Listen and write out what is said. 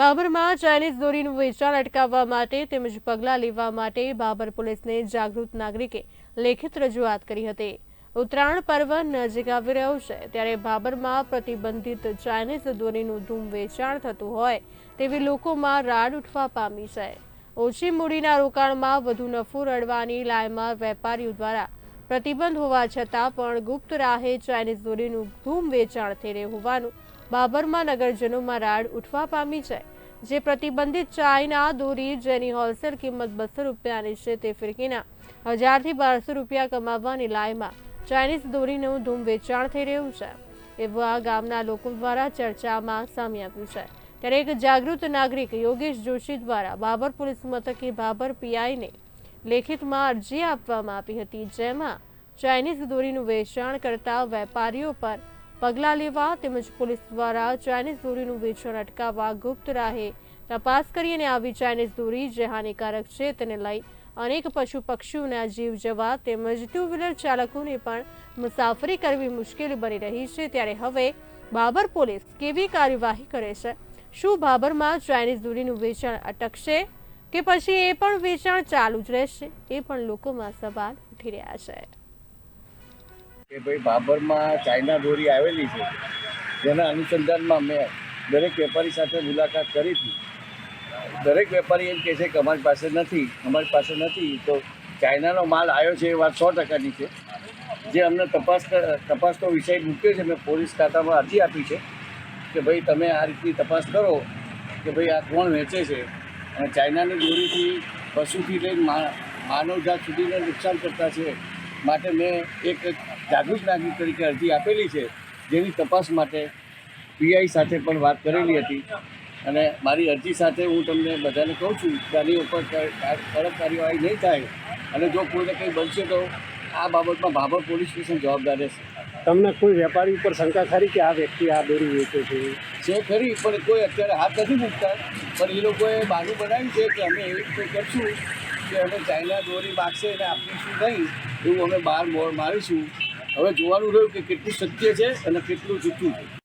બાબરમાં Chinese દોરીનું વેચાણ અટકાવવા માટે તેમજ પગલાં લેવા માટે બાબર પોલીસને જાગૃત નાગરિકે લેખિત રજૂઆત કરી હતી. ઉત્તરાયણ પર્વ નજીક આવી રહ્યો છે, ત્યારે બાબરમાં પ્રતિબંધિત ચાઇનીઝ દોરીનું ધૂમ વેચાણ થતું હોય તેવી લોકોમાં રાડ ઉઠવા પામી છે. ઓછી મૂડીના રોકાણમાં વધુ નફો રળવાની લાયમાં વેપારીઓ દ્વારા પ્રતિબંધ હોવા છતાં પણ ગુપ્ત રાહે ચાઇનીઝ દોરીનું ધૂમ વેચાણ થઈ રહ્યું હોવાનું બાબરમાં નગરજનોમાં રાડ ઉઠવા પામી છે. જે પ્રતિબંધિત ચાઇના દોરી જેની હોલસેલ કિંમત બસો રૂપિયાની છે તે ફિરકીના. હજારથી બારસો રૂપિયા કમાવવાની લાયમાં ચાઇનીઝ દોરીનું ધૂમ વેચાણ થઈ રહ્યું છે. એવું ગામના લોકો દ્વારા ચર્ચામાં સામે આવ્યું છે. ત્યારે એક જાગૃત નાગરિક યોગેશ જોશી દ્વારા બાબર પોલીસ મથકે બાબર પીઆઈને લેખિતમાં અરજી આપવામાં આવી હતી, જેમાં ચાઇનીઝ દોરીનું વેચાણ કરતા વેપારીઓ પર પગલાં લેવા તેમજ પોલીસ દ્વારા ચાઇનીઝ દોરીનું વેચાણ અટકાવવા ગુપ્ત રાહે તપાસ કરી અને આવી ચાઇનીઝ દોરી જે હાનિકારક છે તેને લઈ અનેક પશુ પક્ષીઓના જીવ જવા તેમજ ટુ વ્હીલર ચાલકોને પણ મુસાફરી કરવી મુશ્કેલ બની રહી છે. ત્યારે હવે બાબર પોલીસ કેવી કાર્યવાહી કરે છે? શું બાબરમાં ચાઇનીઝ દોરીનું વેચાણ અટકશે કે પછી એ પણ વેચાણ ચાલુ જ રહેશે? એ પણ લોકોમાં સવાલ ઉઠી રહ્યા છે. કે ભાઈ બાબરમાં ચાઇના દોરી આવેલી છે. જેના અનુસંધાનમાં મેં દરેક વેપારી સાથે મુલાકાત કરી હતી. દરેક વેપારી એમ કહે છે કે અમારી પાસે નથી, અમારી પાસે નથી, તો ચાઇનાનો માલ આવ્યો છે એ વાત સો ટકાની છે. જે અમને તપાસ તપાસનો વિષય મૂક્યો છે, મેં પોલીસ ખાતામાં અરજી આપી છે કે ભાઈ તમે આ રીતની તપાસ કરો કે ભાઈ આ કોણ વેચે છે. અને ચાઇનાની દોરીથી પશુથી લઈને માનવજાત સુધીને નુકસાન કરતા છે. માટે મેં એક જાગૃત નાગરિક તરીકે અરજી આપેલી છે જેની તપાસ માટે પીઆઈ સાથે પણ વાત કરેલી હતી. અને મારી અરજી સાથે હું તમને બધાને કહું છું કે આની ઉપર કડક કાર્યવાહી નહીં થાય અને જો કોઈને કંઈ બનશે તો આ બાબતમાં ભાભર પોલીસ સ્ટેશન જવાબદાર રહેશે. તમને કોઈ વેપારી ઉપર શંકા ખરી કે આ વ્યક્તિ આ દોરી વેચે છે? જે ખરી પણ કોઈ અત્યારે હાથ નથી મૂકતા. પણ એ લોકોએ બહાનું બનાવ્યું છે કે અમે એવી રીતે કરશું? અમે ચાઇના દોરી માગશે અને આપીશું નહીં એવું અમે બહાર મોર મારીશું. હવે જોવાનું રહ્યું કે કેટલું સત્ય છે અને કેટલું જૂઠું છે.